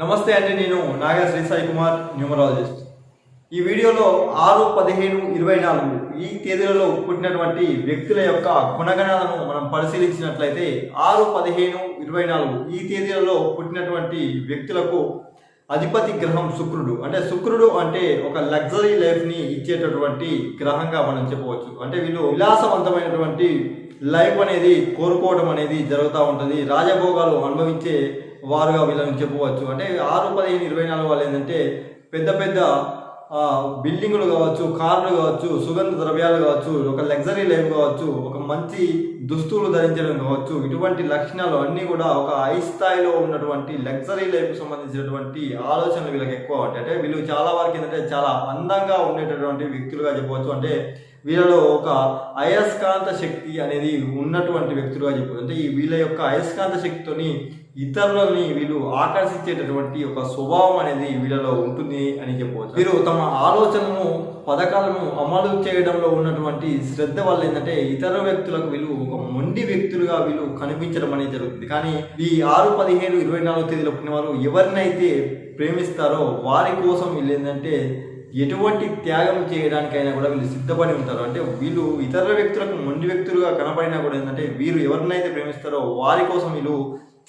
నమస్తే అండి నేను నాగశ్రీ సాయి కుమార్ న్యూమరాలజిస్ట్. ఈ వీడియోలో ఆరు పదిహేను ఇరవై నాలుగు ఈ తేదీలలో పుట్టినటువంటి వ్యక్తుల యొక్క గుణగణాలను మనం పరిశీలించినట్లయితే ఆరు పదిహేను ఇరవై నాలుగు ఈ తేదీలలో పుట్టినటువంటి వ్యక్తులకు అధిపతి గ్రహం శుక్రుడు. అంటే శుక్రుడు అంటే ఒక లగ్జరీ లైఫ్ని ఇచ్చేటటువంటి గ్రహంగా మనం చెప్పవచ్చు. అంటే వీళ్ళు విలాసవంతమైనటువంటి లైఫ్ అనేది కోరుకోవడం అనేది జరుగుతూ ఉంటుంది. రాజభోగాలు అనుభవించే వారుగా వీళ్ళని చెప్పవచ్చు. అంటే ఆరు పదిహేను ఇరవై నాలుగు వాళ్ళు ఏంటంటే పెద్ద పెద్ద బిల్డింగులు కావచ్చు కార్లు కావచ్చు సుగంధ ద్రవ్యాలు కావచ్చు ఒక లగ్జరీ లైఫ్ కావచ్చు ఒక మంచి దుస్తులు ధరించడం కావచ్చు ఇటువంటి లక్షణాలు అన్నీ కూడా ఒక హై స్థాయిలో ఉన్నటువంటి లగ్జరీ లైఫ్కి సంబంధించినటువంటి ఆలోచనలు వీళ్ళకి ఎక్కువ ఉంటాయి. అంటే వీళ్ళు చాలా వరకు ఏంటంటే చాలా అందంగా ఉండేటటువంటి వ్యక్తులుగా చెప్పవచ్చు. అంటే వీళ్ళలో ఒక అయస్కాంత శక్తి అనేది ఉన్నటువంటి వ్యక్తులుగా చెప్పవచ్చు. అంటే ఈ వీళ్ళ యొక్క అయస్కాంత శక్తితోని ఇతరులని వీళ్ళు ఆకర్షించేటటువంటి ఒక స్వభావం అనేది వీళ్ళలో ఉంటుంది అని చెప్పవచ్చు. వీరు తమ ఆలోచనను పథకాలను అమలు చేయడంలో ఉన్నటువంటి శ్రద్ధ వల్ల ఏంటంటే ఇతర వ్యక్తులకు వీళ్ళు ఒక మొండి వ్యక్తులుగా వీళ్ళు కనిపించడం అనేది జరుగుతుంది. కానీ ఈ ఆరు పదిహేను ఇరవై నాలుగు తేదీలో పుట్టిన వారు ఎవరినైతే ప్రేమిస్తారో వారి కోసం వీళ్ళు ఏంటంటే ఎటువంటి త్యాగం చేయడానికైనా కూడా వీళ్ళు సిద్ధపడి ఉంటారు. అంటే వీళ్ళు ఇతర వ్యక్తులకు మొండి వ్యక్తులుగా కనపడినా కూడా ఏంటంటే వీరు ఎవరినైతే ప్రేమిస్తారో వారి కోసం వీళ్ళు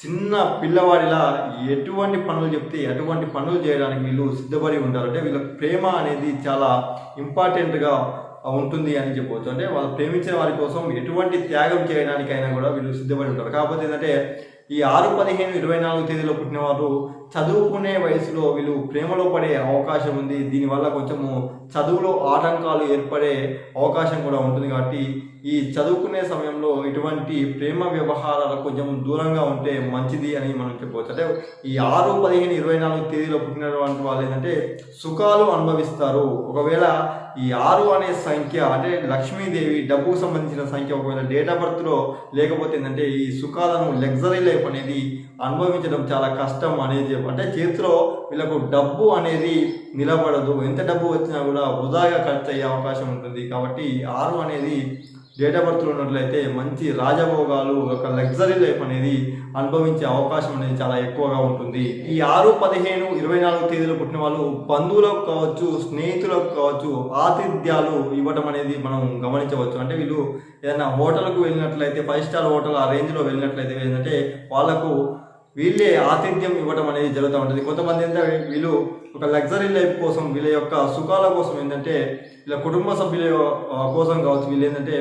చిన్న పిల్లవాడిలా ఎటువంటి పనులు చెప్తే ఎటువంటి పనులు చేయడానికి వీళ్ళు సిద్ధపడి ఉంటారు. అంటే వీళ్ళ ప్రేమ అనేది చాలా ఇంపార్టెంట్గా ఉంటుంది అని చెప్పవచ్చు. అంటే వాళ్ళు ప్రేమించిన వారి కోసం ఎటువంటి త్యాగం చేయడానికైనా కూడా వీళ్ళు సిద్ధపడి ఉంటారు. కాకపోతే ఏంటంటే ఈ ఆరు పదిహేను ఇరవై నాలుగు తేదీలో పుట్టిన వారు చదువుకునే వయసులో వీళ్ళు ప్రేమలో పడే అవకాశం ఉంది. దీనివల్ల కొంచెము చదువులో ఆటంకాలు ఏర్పడే అవకాశం కూడా ఉంటుంది కాబట్టి ఈ చదువుకునే సమయంలో ఇటువంటి ప్రేమ వ్యవహారాలు కొంచెం దూరంగా ఉంటే మంచిది అని మనం చెప్పవచ్చు. అంటే ఈ ఆరు పదిహేను ఇరవై నాలుగు తేదీలో పుట్టినటువంటి వాళ్ళు ఏంటంటే సుఖాలు అనుభవిస్తారు. ఒకవేళ ఈ ఆరు అనే సంఖ్య అంటే లక్ష్మీదేవి డబ్బుకు సంబంధించిన సంఖ్య ఒకవేళ డేట్ ఆఫ్ బర్త్లో లేకపోతే ఏంటంటే ఈ సుఖాలను లగ్జరీ లైఫ్ అనేది అనుభవించడం చాలా కష్టం అనేది అంటే చేతిలో వీళ్ళకు డబ్బు అనేది నిలబడదు. ఎంత డబ్బు వచ్చినా కూడా వృధాగా ఖర్చు అయ్యే అవకాశం ఉంటుంది. కాబట్టి ఆరు అనేది డేట్ ఆఫ్ బర్త్లో ఉన్నట్లయితే మంచి రాజభోగాలు ఒక లగ్జరీ లైఫ్ అనేది అనుభవించే అవకాశం అనేది చాలా ఎక్కువగా ఉంటుంది. ఈ ఆరు పదిహేను ఇరవై నాలుగు తేదీలు పుట్టిన వాళ్ళు బంధువులకు కావచ్చు స్నేహితులకు కావచ్చు ఆతిథ్యాలు ఇవ్వడం అనేది మనం గమనించవచ్చు. అంటే వీళ్ళు ఏదైనా హోటల్కు వెళ్ళినట్లయితే ఫైవ్ స్టార్ హోటల్ ఆ రేంజ్లో వెళ్ళినట్లయితే ఏంటంటే వాళ్ళకు వీళ్ళే ఆతిథ్యం ఇవ్వడం అనేది జరుగుతూ ఉంటుంది. కొంతమంది ఏంటంటే వీళ్ళు ఒక లగ్జరీ లైఫ్ కోసం వీళ్ళ యొక్క సుఖాల కోసం ఏంటంటే వీళ్ళ కుటుంబ సభ్యుల కోసం కావచ్చు వీళ్ళు ఏంటంటే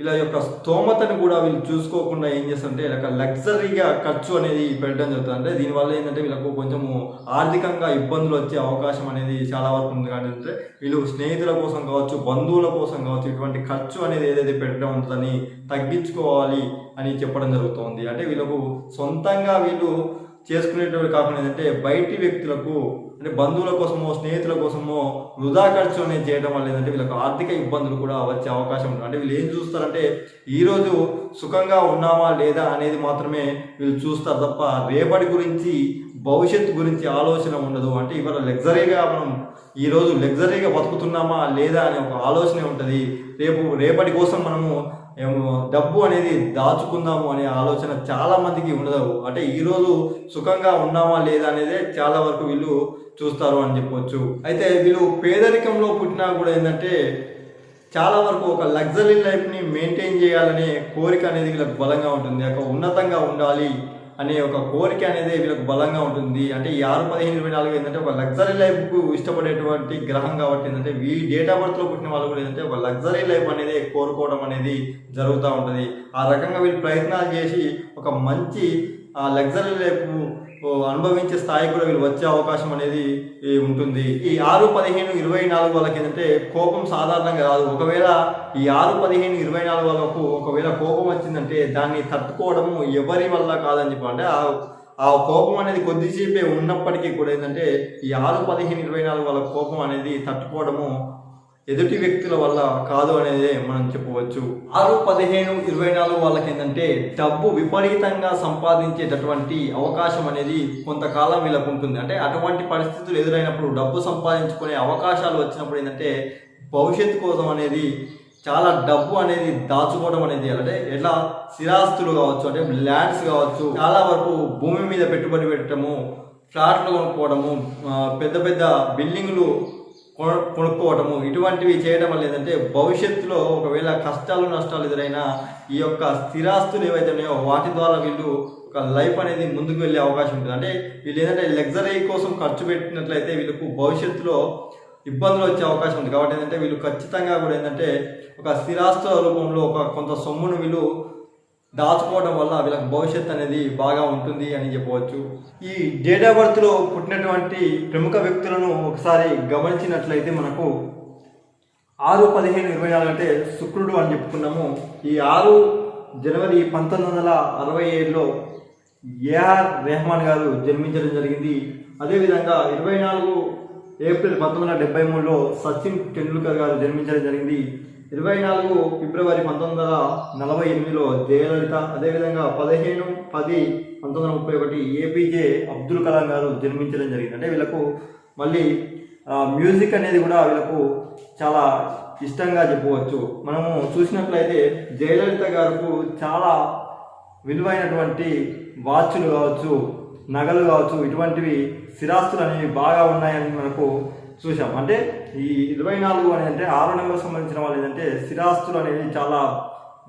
వీళ్ళ యొక్క స్తోమతను కూడా వీళ్ళు చూసుకోకుండా ఏం చేస్తుంటే ఇలా లగ్జరీగా ఖర్చు అనేది పెట్టడం జరుగుతుంది అంటే దీనివల్ల ఏంటంటే వీళ్ళకు కొంచెము ఆర్థికంగా ఇబ్బందులు వచ్చే అవకాశం అనేది చాలా వరకు ఉంది. కానీ అంటే వీళ్ళు స్నేహితుల కోసం కావచ్చు బంధువుల కోసం కావచ్చు ఇటువంటి ఖర్చు అనేది ఏదైతే పెట్టడం ఉంటుందని తగ్గించుకోవాలి అని చెప్పడం జరుగుతుంది. అంటే వీళ్ళకు సొంతంగా వీళ్ళు చేసుకునేటువంటి కాకుండా ఏంటంటే బయటి వ్యక్తులకు అంటే బంధువుల కోసమో స్నేహితుల కోసమో వృధా ఖర్చు అనేది చేయడం వల్ల ఏంటంటే వీళ్ళకి ఆర్థిక ఇబ్బందులు కూడా వచ్చే అవకాశం ఉంటుంది. అంటే వీళ్ళు ఏం చూస్తారంటే ఈరోజు సుఖంగా ఉన్నామా లేదా అనేది మాత్రమే వీళ్ళు చూస్తారు తప్ప రేపటి గురించి భవిష్యత్తు గురించి ఆలోచన ఉండదు. అంటే ఇవాళ లగ్జరీగా మనం ఈరోజు లగ్జరీగా బతుకుతున్నామా లేదా అనే ఒక ఆలోచనే ఉంటుంది. రేపు రేపటి కోసం మనము డబ్బు అనేది దాచుకుందాము అనే ఆలోచన చాలా మందికి ఉండదు. అంటే ఈరోజు సుఖంగా ఉన్నామా లేదా అనేది చాలా వరకు వీళ్ళు చూస్తారు అని చెప్పొచ్చు. అయితే వీళ్ళు పేదరికంలో పుట్టినా కూడా ఏంటంటే చాలా వరకు ఒక లగ్జరీ లైఫ్ని మెయింటైన్ చేయాలనే కోరిక అనేది వీళ్ళకి బలంగా ఉంటుంది. ఒక ఉన్నతంగా ఉండాలి. అనే ఒక కోరిక అనేది వీళ్ళకి బలంగా ఉంటుంది. అంటే ఈ ఆరు పదిహేను ఇరవై నాలుగు ఏంటంటే ఒక లగ్జరీ లైఫ్కు ఇష్టపడేటువంటి గ్రహం కాబట్టి ఏంటంటే ఈ డేట్ ఆఫ్ బర్త్లో పుట్టిన వాళ్ళు కూడా ఏంటంటే ఒక లగ్జరీ లైఫ్ అనేది కోరుకోవడం అనేది జరుగుతూ ఉంటుంది. ఆ రకంగా వీళ్ళు ప్రయత్నాలు చేసి ఒక మంచి ఆ లగ్జరీ లైఫ్ అనుభవించే స్థాయి కూడా వీళ్ళు వచ్చే అవకాశం అనేది ఉంటుంది. ఈ ఆరు పదిహేను ఇరవై నాలుగు వాళ్ళకి ఏంటంటే కోపం సాధారణంగా రాదు. ఒకవేళ ఈ ఆరు పదిహేను ఇరవై నాలుగు వాళ్ళకు ఒకవేళ కోపం వచ్చిందంటే దాన్ని తట్టుకోవడము ఎవరి వల్ల కాదని చెప్పి అంటే ఆ ఆ కోపం అనేది కొద్దిసేపే ఉన్నప్పటికీ కూడా ఏంటంటే ఈ ఆరు పదిహేను ఇరవై నాలుగు వాళ్ళ కోపం అనేది తట్టుకోవడము ఎదుటి వ్యక్తుల వల్ల కాదు అనేది మనం చెప్పవచ్చు. ఆరు పదిహేను ఇరవై నాలుగు వాళ్ళకి ఏంటంటే డబ్బు విపరీతంగా సంపాదించేటటువంటి అవకాశం అనేది కొంతకాలం వీళ్ళకు ఉంటుంది. అంటే అటువంటి పరిస్థితులు ఎదురైనప్పుడు డబ్బు సంపాదించుకునే అవకాశాలు వచ్చినప్పుడు ఏంటంటే భవిష్యత్తు కోసం అనేది చాలా డబ్బు అనేది దాచుకోవడం అనేది అంటే ఎట్లా? స్థిరాస్తులు కావచ్చు అంటే ల్యాండ్స్ కావచ్చు చాలా వరకు భూమి మీద పెట్టుబడి పెట్టడము ఫ్లాట్లు కొనుక్కోవడము పెద్ద పెద్ద బిల్డింగ్లు కొను- ఇటువంటివి చేయడం వల్ల ఏంటంటే భవిష్యత్తులో ఒకవేళ కష్టాలు నష్టాలు ఎదురైనా ఈ యొక్క స్థిరాస్తులు ఏవైతే ఉన్నాయో వాటి ద్వారా వీళ్ళు ఒక లైఫ్ అనేది ముందుకు వెళ్ళే అవకాశం ఉంటుంది. అంటే వీళ్ళు ఏంటంటే లగ్జరీ కోసం ఖర్చు పెట్టినట్లయితే వీళ్ళకు భవిష్యత్తులో ఇబ్బందులు వచ్చే అవకాశం ఉంది. కాబట్టి ఏంటంటే వీళ్ళు ఖచ్చితంగా కూడా ఏంటంటే ఒక స్థిరాస్తుల రూపంలో ఒక కొంత సొమ్మును వీళ్ళు దాచుకోవడం వల్ల వీళ్ళకి భవిష్యత్ అనేది బాగా ఉంటుంది అని చెప్పవచ్చు. ఈ డేట్ ఆఫ్ బర్త్లో పుట్టినటువంటి ప్రముఖ వ్యక్తులను ఒకసారి గమనించినట్లయితే మనకు ఆరు పదిహేను ఇరవై నాలుగు అంటే శుక్రుడు అని చెప్పుకున్నాము. ఈ ఆరు జనవరి పంతొమ్మిది వందల అరవై ఏడులో ఏఆర్ రెహమాన్ గారు జన్మించడం జరిగింది. అదేవిధంగా ఇరవై నాలుగు ఏప్రిల్ పంతొమ్మిది వందల డెబ్బై మూడులో సచిన్ టెండూల్కర్ గారు జన్మించడం జరిగింది. ఇరవై నాలుగు ఫిబ్రవరి పంతొమ్మిది వందల నలభై ఎనిమిదిలో జయలలిత అదేవిధంగా పదిహేను పది పంతొమ్మిది వందల ముప్పై ఒకటి ఏపీజే అబ్దుల్ కలాం గారు జన్మించడం జరిగింది. అంటే వీళ్ళకు మళ్ళీ మ్యూజిక్ అనేది కూడా వీళ్ళకు చాలా ఇష్టంగా చెప్పవచ్చు. మనము చూసినట్లయితే జయలలిత గారికి చాలా విలువైనటువంటి వాచ్లు కావచ్చు నగలు కావచ్చు ఇటువంటివి స్థిరాస్తులు అనేవి బాగా ఉన్నాయని మనకు చూసాం అంటే ఈ ఇరవై నాలుగు అని అంటే ఆరో నెంబర్ సంబంధించిన వాళ్ళు ఏంటంటే స్థిరాస్తులు అనేవి చాలా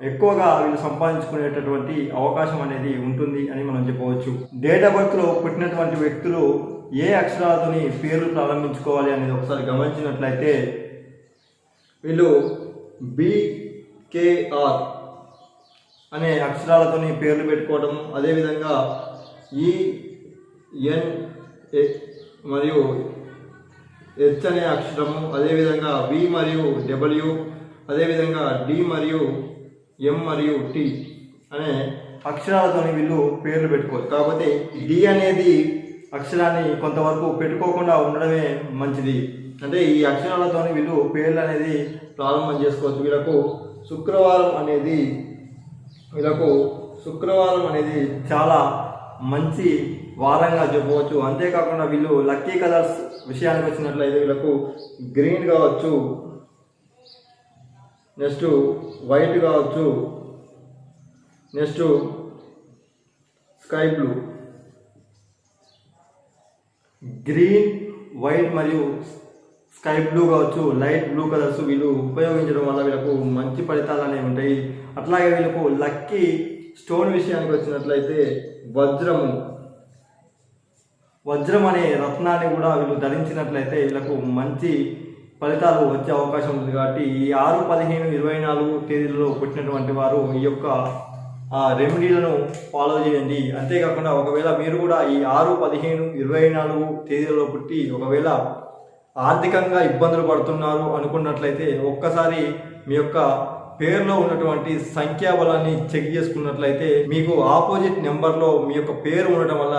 ఎక్కువగా వీళ్ళు సంపాదించుకునేటటువంటి అవకాశం అనేది ఉంటుంది అని మనం చెప్పవచ్చు. డేట్ ఆఫ్ బర్త్లో పుట్టినటువంటి వ్యక్తులు ఏ అక్షరాలతోని పేర్లు ప్రారంభించుకోవాలి అనేది ఒకసారి గమనించినట్లయితే వీళ్ళు బికేఆర్ అనే అక్షరాలతోని పేర్లు పెట్టుకోవడం అదేవిధంగా ఈ ఎన్ మరియు హెచ్ అనే అక్షరము అదేవిధంగా వి మరియు డబ్ల్యూ అదేవిధంగా డి మరియు ఎం మరియు టి అనే అక్షరాలతోని వీళ్ళు పేర్లు పెట్టుకోవచ్చు కాకపోతే డి అనేది అక్షరాన్ని కొంతవరకు పెట్టుకోకుండా ఉండడమే మంచిది. అంటే ఈ అక్షరాలతోని వీళ్ళు పేర్లు అనేది ప్రారంభం చేసుకోవచ్చు. వీళ్ళకు శుక్రవారం అనేది వీళ్ళకు శుక్రవారం అనేది చాలా మంచి వారంగా చెప్పవచ్చు. అంతేకాకుండా వీళ్ళు లక్కీ కలర్స్ విషయానికి వచ్చినట్లయితే వీళ్ళకు గ్రీన్ కావచ్చు నెక్స్ట్ వైట్ కావచ్చు next sky blue. Green white మరియు స్కై బ్లూ కావచ్చు లైట్ బ్లూ కలర్స్ వీళ్ళు ఉపయోగించడం వల్ల వీళ్ళకు మంచి ఫలితాలు అనేవి ఉంటాయి. అట్లాగే వీళ్ళకు లక్కీ స్టోన్ విషయానికి వచ్చినట్లయితే వజ్రము వజ్రం అనే రత్నాన్ని కూడా వీళ్ళు ధరించినట్లయితే వీళ్ళకు మంచి ఫలితాలు వచ్చే అవకాశం ఉంది కాబట్టి ఈ ఆరు పదిహేను ఇరవై నాలుగు తేదీలలో పుట్టినటువంటి వారు ఈ యొక్క రెమెడీలను ఫాలో చేయండి. అంతేకాకుండా ఒకవేళ మీరు కూడా ఈ ఆరు పదిహేను ఇరవై నాలుగు తేదీలలో పుట్టి ఒకవేళ ఆర్థికంగా ఇబ్బందులు పడుతున్నారు అనుకున్నట్లయితే ఒక్కసారి మీ యొక్క పేరులో ఉన్నటువంటి సంఖ్యాబలాన్ని చెక్ చేసుకున్నట్లయితే మీకు ఆపోజిట్ నెంబర్లో మీ యొక్క పేరు ఉండటం వల్ల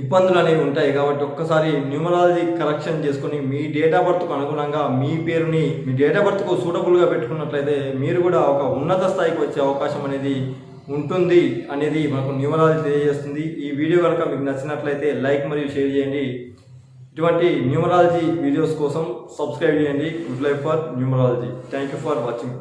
ఇబ్బందులు అనేవి ఉంటాయి కాబట్టి ఒక్కసారి న్యూమరాలజీ కరెక్షన్ చేసుకొని మీ డేట్ ఆఫ్ బర్త్కు అనుగుణంగా మీ పేరుని మీ డేట్ ఆఫ్ బర్త్కు సూటబుల్గా పెట్టుకున్నట్లయితే మీరు కూడా ఒక ఉన్నత స్థాయికి వచ్చే అవకాశం అనేది ఉంటుంది అనేది మనకు న్యూమరాలజీ తెలియజేస్తుంది. ఈ వీడియో కనుక మీకు నచ్చినట్లయితే లైక్ మరియు షేర్ చేయండి. ఇటువంటి న్యూమరాలజీ వీడియోస్ కోసం సబ్స్క్రైబ్ చేయండి. Good life for numerology. Thank you for watching